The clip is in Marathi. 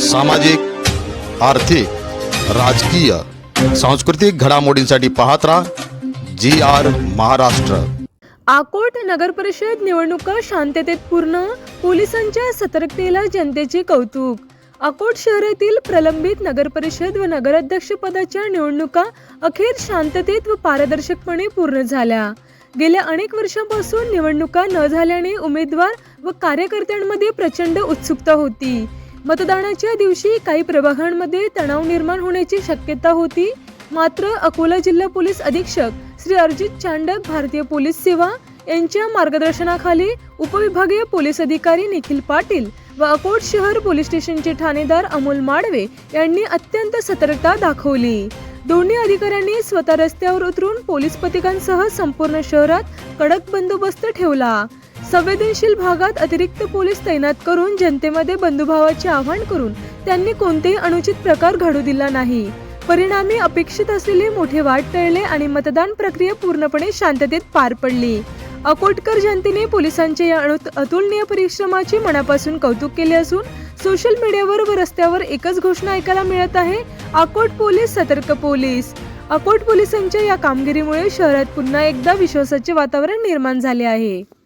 सामाजिक आर्थिक राजकीय सांस्कृतिक घडामोडींसाठी पाहत राहा जी आर महाराष्ट्र. आकोट नगर परिषद निवडणुका शांततेत पूर्ण पोलिसांच्या सतर्कतेला जनतेचे कौतुक. अकोट शहरातील प्रलंबित नगर परिषद व नगराध्यक्ष पदाच्या निवडणुका अखेर शांततेत व पारदर्शकपणे पूर्ण झाल्या. गेल्या अनेक वर्षांपासून निवडणुका न झाल्याने उमेदवार व कार्यकर्त्यांमध्ये प्रचंड उत्सुकता होती. मतदानाच्या दिवशी काही प्रभागांमध्ये तणाव निर्माण होण्याची शक्यता होती. मात्र अकोला जिल्हा पोलीस अधीक्षक श्री अर्जित चांडक भारतीय पोलीस सेवा यांच्या मार्गदर्शनाखाली उपविभागीय पोलीस अधिकारी निखिल पाटील व अकोट शहर पोलीस स्टेशनचे ठाणेदार अमोल माडवे यांनी अत्यंत सतर्कता दाखवली. दोन्ही अधिकाऱ्यांनी स्वतः रस्त्यावर उतरून पोलीस पथकांसह संपूर्ण शहरात कडक बंदोबस्त ठेवला. संवेदनशील भागात अतिरिक्त पोलीस तैनात करून जनतेमध्ये बंधुभावाचे आवाहन करून त्यांनी कोणतेही अनुचित प्रकार घडू दिला नाही. परिणामी अपेक्षित असलेले मोठे वाट टळले आणि मतदान प्रक्रिया पूर्णपणे शांततेत पार पडली. अकोटकर जनतेने पोलिसांच्या या अणु- अतुलनीय परिश्रमाचे मनापासून कौतुक केले असून सोशल मीडियावर व रस्त्यावर एकच घोषणा ऐकायला मिळत आहे अकोट पोलीस सतर्क पोलीस. अकोट पोलिसांच्या या कामगिरीमुळे शहरात पुन्हा एकदा विश्वासाचे वातावरण निर्माण झाले आहे.